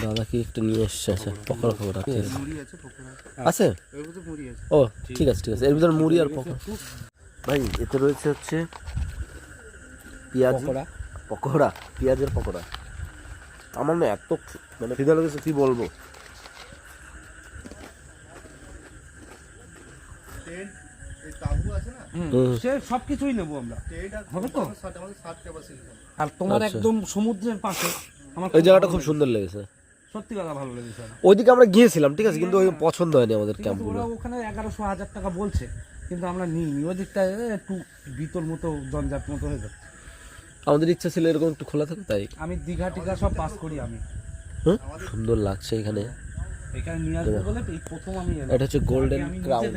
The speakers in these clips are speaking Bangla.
দাদা কি একটা নিয়ে এসছে? আচ্ছা আছে পকোড়া আছে। এর আছে। ও ঠিক আছে ঠিক আছে। এর ভিতরে মুড়ি আর পকোড়া। ভাই এতে রয়েছে হচ্ছে পেঁয়াজ পকোড়া। পেঁয়াজের পকোড়া। আমার না এত মানে খিদে লেগেছে কি বলব? এই। সে সব কিছুই নেব আমরা। আর হবে তো? ষাট আমাদের ষাট ক্যাপাসিটি আর তোমার আচ্ছা। একদম সমুদ্রের পাশে। আমার ওই জায়গাটা খুব সুন্দর লেগেছে। সত্যি কথা ভালো লেগেছে ওইদিকে আমরা গিয়েছিলাম ঠিক আছে কিন্তু ওই পছন্দ হয়নি আমাদের ক্যাম্পগুলো ওখানে এগারোশো হাজার টাকা বলছে কিন্তু আমরা নিইনি। ওই দিকটা একটু বিতর মতো জঞ্জাট মতো হয়ে যাচ্ছে। আমাদের ইচ্ছা ছিল এরকম একটু খোলা থাকে তাই? আমি দীঘা টিঘা সব পাস করি আমি। হুম? সুন্দর লাগছে এখানে। প্রথম এটা হচ্ছে গোল্ডেন ক্রাউন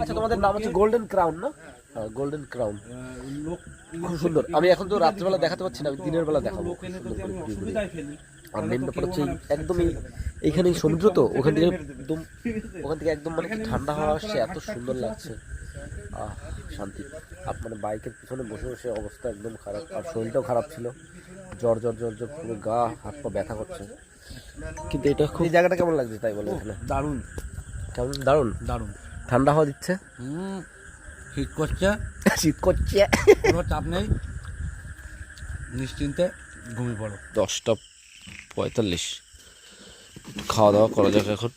আচ্ছা তোমাদের নাম হচ্ছে গোল্ডেন ক্রাউন না? হ্যাঁ গোল্ডেন ক্রাউন লোক খুব সুন্দর। আমি এখন তো রাত্রিবেলা দেখাতে পাচ্ছি না আমি দিনের বেলা দেখাবো। আর মেন ব্যাপার হচ্ছে এই আমার এইখানে সমুদ্র তো ওখান থেকে একদম ওখান থেকে একদম মানে কি ঠান্ডা হাওয়া আসছে এত সুন্দর লাগছে। আহ শান্তি। আর মানে বাইকের পিছনে বসে বসে অবস্থা একদম খারাপ আর শরীরটাও খারাপ ছিল। জ্বর জ্বর জ্বর জ্বর পুরো গা হাত পা ব্যথা করছে। কিন্তু এটা খুব জায়গাটা কেমন লাগছে তাই বলো এখানে? দারুণ। কেমন? দারুণ? দারুণ। ঠান্ডা হাওয়া দিচ্ছে? হুম শীত করছে। শীত করছে। কোনো চাপ নেই। নিশ্চিন্তে ঘুমিয়ে পড়ো। দশটা পঁয়তাল্লিশ। খাওয়া দাওয়া করা যাক এখন।